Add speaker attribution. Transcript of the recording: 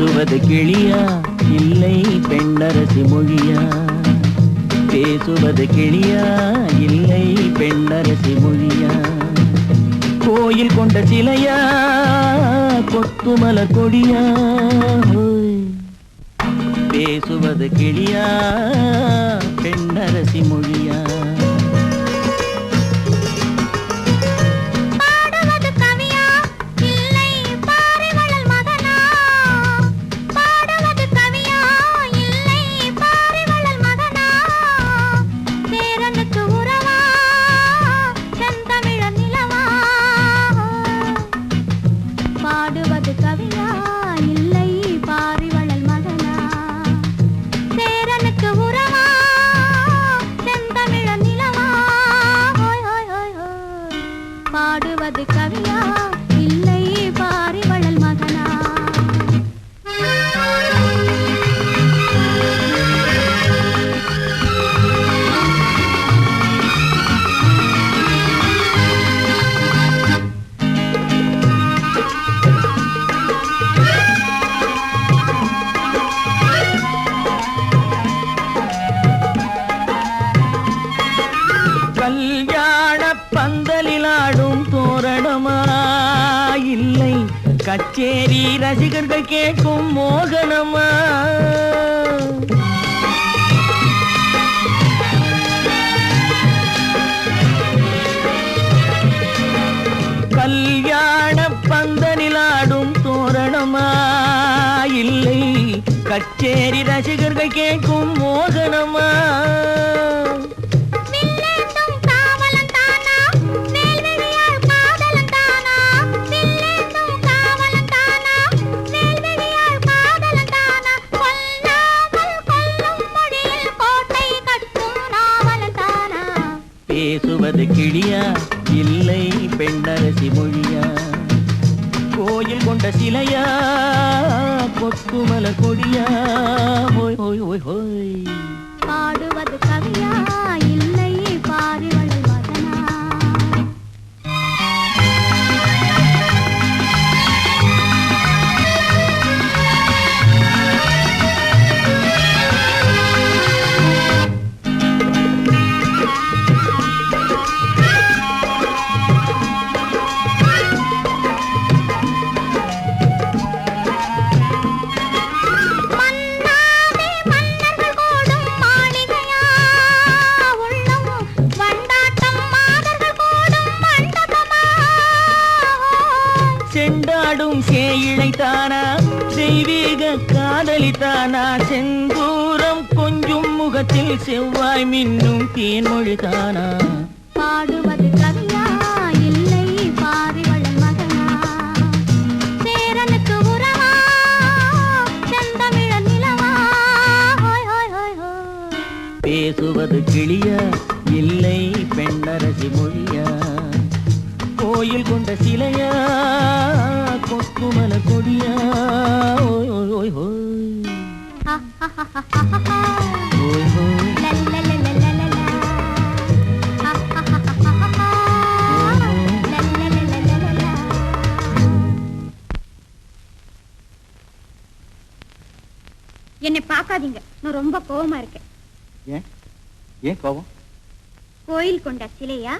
Speaker 1: பேசுவது கிளியா? இல்லை பெண்ணரசி மொழியா? பேசுவது கிளியா? இல்லை பெண்ணரசி மொழியா? கோயில் கொண்ட சிலையா? கொத்துமல கொடியா? பேசுவது கிளியா? பெண்ணரசி மொழியா? கல்யாண பந்தலிலாடும் தோரணமா இல்லை கச்சேரி ரசிகர்கள் கேட்கும் மோகனமா? கல்யாண பந்தலில் தோரணமா இல்லை கச்சேரி ரசிகர்கள் கேட்கும் மோகனமா? சொல்வது கிளியா இல்லை பெண்ணரசி மொழியா? கோயில் கொண்ட சிலையா கொத்துமல கொடியா? ஹோய் ஹோய் ஹோய் ஹோய் செண்டாடும் சேயிழை தானா தெய்வீக காதலி தானா செந்தூரம் கொஞ்சும் முகத்தில் செவ்வாய் மின்னும் தேன்மொழி தானா
Speaker 2: பாடுவது கவியா இல்லை பாரிவளல் மகனா? சேரனுக்கு உறவா செந்தமிழ நிலவா
Speaker 1: பேசுவது கிளியா? இல்லை பெண்ணரசி மொழியா? கோயில் கொண்ட சிலையா? கொத்துமல கொடியா? ஓய் ஓய் ஓய் ஓய்.
Speaker 2: என்னை பார்க்காதீங்க. நான் ரொம்ப கோவமா இருக்கேன்.
Speaker 1: ஏன்? ஏன் கோபம்
Speaker 2: கோயில் கொண்ட சிலையா?